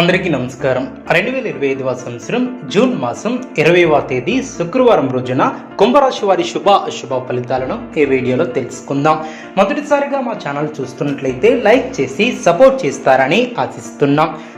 అందరికీ నమస్కారం. రెండు వేల ఇరవై ఐదవ సంవత్సరం జూన్ మాసం ఇరవైవ తేదీ శుక్రవారం రోజున కుంభరాశి వారి శుభ అశుభ ఫలితాలను ఈ వీడియోలో తెలుసుకుందాం. మొదటిసారిగా మా ఛానల్ చూస్తున్నట్లయితే లైక్ చేసి సపోర్ట్ చేస్తారని ఆశిస్తున్నాం.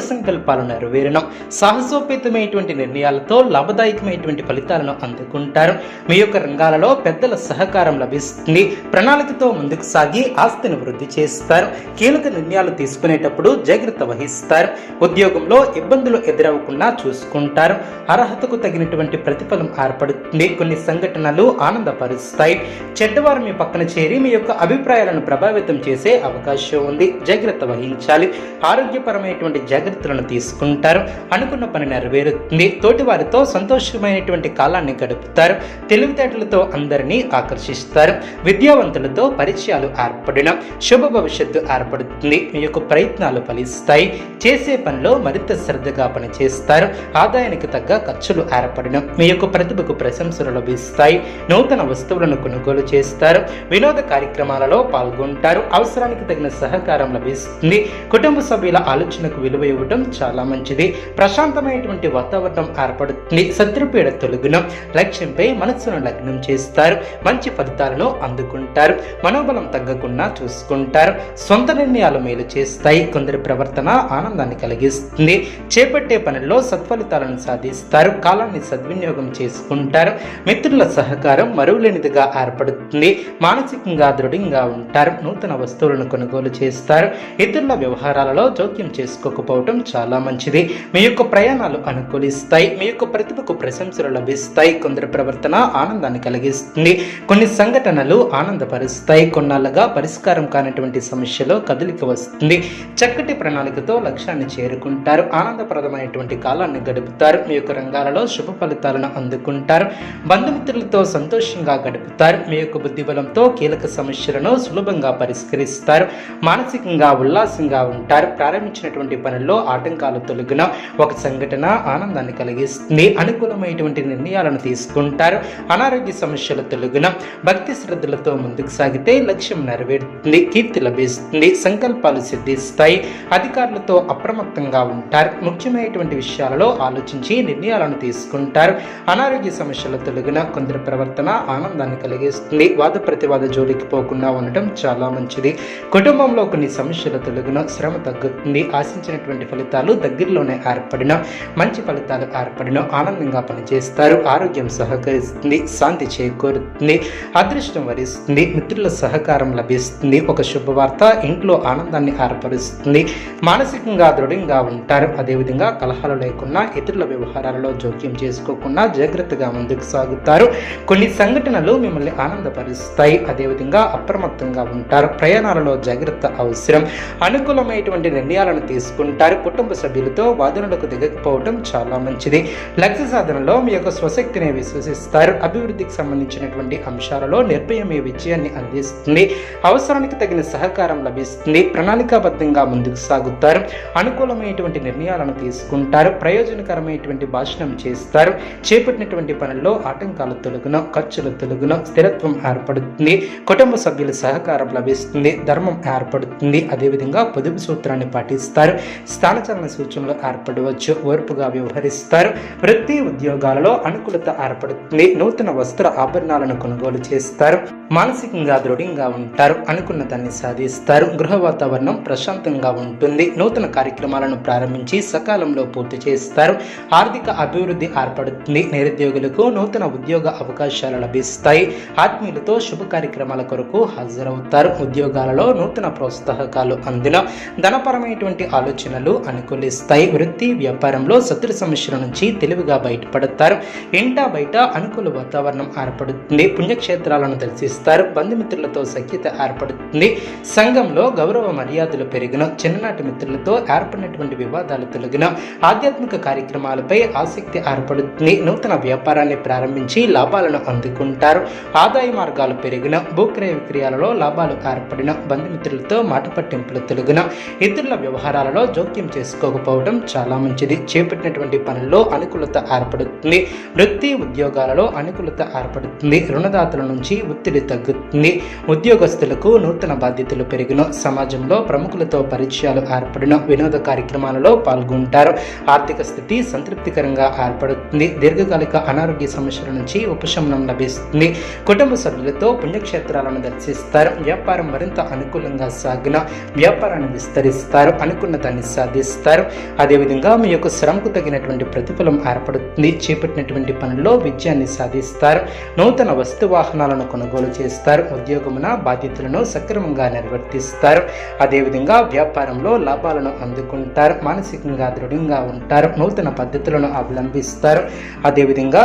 సంకల్పాలు నెరవేరడం సాహసోపేతమైనటువంటి నిర్ణయాలతో లాభదాయకమైనటువంటి ఫలితాలను అందుకుంటారు. మీ యొక్క రంగాలలో పెద్దల సహకారం లభిస్తుంది. ప్రణాళికతో ముందుకు సాగి ఆస్తిని వృద్ధి చేస్తారు. కీలక నిర్ణయాలు తీసుకునేటప్పుడు జాగ్రత్త వహిస్తారు. ఉద్యోగంలో ఇబ్బందులు ఎదురవ్వకుండా చూసుకుంటారు. అర్హతకు తగినటువంటి ప్రతిఫలం ఏర్పడుతుంది. కొన్ని సంఘటనలు ఆనందపరుస్తాయి. చెడ్డవారు మీ పక్కన చేరి మీ యొక్క అభిప్రాయాలను ప్రభావితం చేసే అవకాశం ఉంది. జాగ్రత్త వహించాలి. ఆరోగ్యపరమైనటువంటి జాగ్రత్తలను తీసుకుంటారు. అనుకున్న పని నెరవేరుతుంది. తోటి వారితో సంతోషమైనటువంటి కాలాన్ని గడుపుతారు. తెలివితేటలతో అందరినీ ఆకర్షిస్తారు. విద్యావంతులతో పరిచయాలు ఏర్పడిన శుభ భవిష్యత్తు ఏర్పడుతుంది. మీ యొక్క ప్రయత్నాలు ఫలిస్తాయి. చేసే పనిలో మరింత శ్రద్ధగా పనిచేస్తారు. ఆదాయానికి తగ్గ ఖర్చులు ఏర్పడిన మీ యొక్క ప్రతిభకు ప్రశంసలు లభిస్తాయి. నూతన వస్తువులను కొనుగోలు చేస్తారు. వినోద కార్యక్రమాలలో పాల్గొంటారు. అవసరానికి తగిన సహకారం లభిస్తుంది. కుటుంబ సభ్యుల ఆలోచనకు విలువ ఇవ్వడం చాలా మంచిది. ప్రశాంతమైనటువంటి వాతావరణం ఏర్పడుతుంది. శత్రుపీడ తొలగున లక్ష్యంపై మనస్సును లగ్నం చేస్తారు. మంచి ఫలితాలను అందుకుంటారు. మనోబలం తగ్గకుండా చూసుకుంటారు. సొంత నిర్ణయాలు మేలు చేస్తాయి. కొందరి ప్రవర్తన ఆనందాన్ని కలిగిస్తుంది. చేపట్టే పనుల్లో సత్ఫలితాలను సాధిస్తారు. కాలాన్ని సద్వినియోగం చేసుకుంటారు. మిత్రుల సహకారం మరువులేనిదిగా ఏర్పడుతుంది. మానసికంగా దృఢంగా ఉంటారు. నూతన వస్తువులను కొనుగోలు చేస్తారు. ఇతరుల వ్యవహారాలలో జోక్యం చేసుకోకపోవడం చేసుకోకపోవటం చాలా మంచిది. మీ యొక్క ప్రయాణాలు అనుకూలిస్తాయి. మీ యొక్క ప్రతిభకు ప్రశంసలు లభిస్తాయి. కొందరి ప్రవర్తన ఆనందాన్ని కలిగిస్తుంది. కొన్ని సంఘటనలు ఆనందపరుస్తాయి. కొన్నాళ్ళగా పరిష్కారం కానటువంటి సమస్యలో కదలిక వస్తుంది. చక్కటి ప్రణాళికతో లక్ష్యాన్ని చేరుకుంటారు. ఆనందప్రదమైనటువంటి కాలాన్ని గడుపుతారు. మీ యొక్క రంగాలలో శుభ ఫలితాలను అందుకుంటారు. బంధుమిత్రులతో సంతోషంగా గడుపుతారు. మీ యొక్క బుద్ధిబలంతో కీలక సమస్యలను సులభంగా పరిష్కరిస్తారు. మానసికంగా ఉల్లాసంగా ఉంటారు. ప్రారంభించినటువంటి పనుల్లో ఆటంకాలు తొలగిన ఒక సంఘటన ఆనందాన్ని కలిగిస్తుంది. అనుకూలమైనటువంటి నిర్ణయాలను తీసుకుంటారు. అనారోగ్య సమస్యల తొలగిన భక్తి శ్రద్ధలతో ముందుకు సాగితే లక్ష్యం నెరవేరుతుంది కీర్తి లభిస్తుంది సంకల్పాలు సిద్ధిస్తాయి అధికారులతో అప్రమత్తంగా ఉంటారు. ముఖ్యమైనటువంటి విషయాలలో ఆలోచించి నిర్ణయాలను తీసుకుంటారు. అనారోగ్య సమస్యల తొలగిన కొందరి ప్రవర్తన ఆనందాన్ని కలిగిస్తుంది. వాద ప్రతివాద జోలికి పోకుండా ఉండటం చాలా మంచిది. కుటుంబంలో కొన్ని సమస్యల తొలగిన శ్రమ తగ్గుతుంది. ఆశించినటువంటి ఫలితాలు దగ్గరలోనే ఏర్పడిన మంచి ఫలితాలు ఏర్పడిన ఆనందంగా పనిచేస్తారు. ఆరోగ్యం సహకరిస్తుంది శాంతి చేకూరుతుంది అదృష్టం వరిస్తుంది మిత్రుల సహకారం లభిస్తుంది. ఒక శుభవార్త ఇంట్లో ఆనందాన్ని ఏర్పరుస్తుంది. మానసికంగా దృఢంగా ఉంటారు. అదేవిధంగా కలహాలు లేకుండా ఇతరుల వ్యవహారాలలో జోక్యం చేసుకోకుండా జాగ్రత్తగా ముందుకు సాగుతారు. కొన్ని సంఘటనలు మిమ్మల్ని ఆనందపరుస్తాయి. అదేవిధంగా అప్రమత్తంగా ఉంటారు. ప్రయాణాలలో జాగ్రత్త అవసరం. అనుకూలమైనటువంటి నిర్ణయాలను తీసుకుంటారు. కుటుంబ సభ్యులతో వాదనలకు దిగకపోవడం చాలా మంచిది. లక్ష్య సాధనలో మీ యొక్క స్వశక్తిని విశ్వసిస్తారు. అభివృద్ధికి సంబంధించినటువంటి అంశాలలో నిర్భయం మీ విజయాన్ని అందిస్తుంది. అవసరానికి తగిన సహకారం లభిస్తుంది. ప్రణాళికాబద్ధంగా ముందుకు సాగుతారు. అనుకూలమైనటువంటి నిర్ణయాలను తీసుకుంటారు. ప్రయోజనకరమైనటువంటి భాషణం చేస్తారు. చేపట్టినటువంటి పనుల్లో ఆటంకాలు తొలగున ఖర్చులు తొలగున స్థిరత్వం ఏర్పడుతుంది. కుటుంబ సభ్యుల సహకారం లభిస్తుంది. ధర్మం ఏర్పడుతుంది. అదేవిధంగా పొదుపు సూత్రాన్ని పాటిస్తారు. స్థానచలన సూచనలు ఏర్పడవచ్చు. ఓర్పుగా వ్యవహరిస్తారు. వృత్తి ఉద్యోగాలలో అనుకూలత ఏర్పడుతుంది. నూతన వస్త్ర ఆభరణాలను కొనుగోలు చేస్తారు. మానసికంగా దృఢంగా ఉంటారు. అనుకున్న దాన్ని సాధిస్తారు. గృహ వాతావరణం ప్రశాంతంగా ఉంటుంది. నూతన కార్యక్రమాలను ప్రారంభించి సకాలంలో పూర్తి చేస్తారు. ఆర్థిక అభివృద్ధి ఏర్పడుతుంది. నిరుద్యోగులకు నూతన ఉద్యోగ అవకాశాలు లభిస్తాయి. ఆత్మీయులతో శుభ కార్యక్రమాల కొరకు హాజరవుతారు. ఉద్యోగాలలో నూతన ప్రోత్సాహకాలు అందిన ధనపరమైనటువంటి ఆలోచనలు అనుకూలిస్తాయి వృత్తి వ్యాపారంలో శత్రు సమస్యల నుంచి తెలివిగా బయటపడతారు. ఇంటా బయట అనుకూల వాతావరణం ఏర్పడుతుంది. పుణ్యక్షేత్రాలను దర్శిస్తారు. బంధుమిత్రులతో సఖ్యత ఏర్పడుతుంది. సంఘంలో గౌరవ మర్యాదలు పెరిగిన చిన్ననాటి మిత్రులతో ఏర్పడినటువంటి వివాదాలు తొలగిన ఆధ్యాత్మిక కార్యక్రమాలపై ఆసక్తి ఏర్పడుతుంది. నూతన వ్యాపారాన్ని ప్రారంభించి లాభాలను అందుకుంటారు. ఆదాయ మార్గాలు పెరిగిన భూక్రయ విక్రయాలలో లాభాలు ఏర్పడిన బంధుమిత్రులతో మాట పట్టింపులు తొలగిన ఇతరుల వ్యవహారాలలో జోక్యం చేసుకోకపోవడం చాలా మంచిది. చేపట్టినటువంటి పనుల్లో అనుకూలత ఏర్పడుతుంది. వృత్తి ఉద్యోగాలలో అనుకూలత ఏర్పడుతుంది. రుణదాతల నుంచి ఒత్తిడి తగ్గుతుంది. ఉద్యోగస్తులకు నూతన బాధ్యతలు పెరిగిన సమాజంలో ప్రముఖులతో పరిచయాలు ఏర్పడిన వినోద కార్యక్రమాలలో పాల్గొంటారు. ఆర్థిక స్థితి సంతృప్తికరంగా ఏర్పడుతుంది. దీర్ఘకాలిక అనారోగ్య సమస్యల నుంచి ఉపశమనం లభిస్తుంది. కుటుంబ సభ్యులతో పుణ్యక్షేత్రాలను దర్శిస్తారు. వ్యాపారం మరింత అనుకూలంగా సాగిన వ్యాపారాన్ని విస్తరిస్తారు. అనుకున్న దాన్ని సాధిస్తారు. అదేవిధంగా మీ యొక్క శ్రమకు తగినటువంటి ప్రతిఫలం ఏర్పడుతుంది. చేపట్టినటువంటి పనుల్లో విజయాన్ని సాధిస్తారు. నూతన వస్తు వాహనాలను కొనుగోలు చేస్తారు. ఉద్యోగమున బాధ్యతలను సక్రమంగా నిర్వర్తిస్తారు. అదేవిధంగా వ్యాపారంలో లాభాలను అందుకుంటారు. మానసికంగా దృఢంగా ఉంటారు. నూతన పద్ధతులను అవలంబిస్తారు. అదేవిధంగా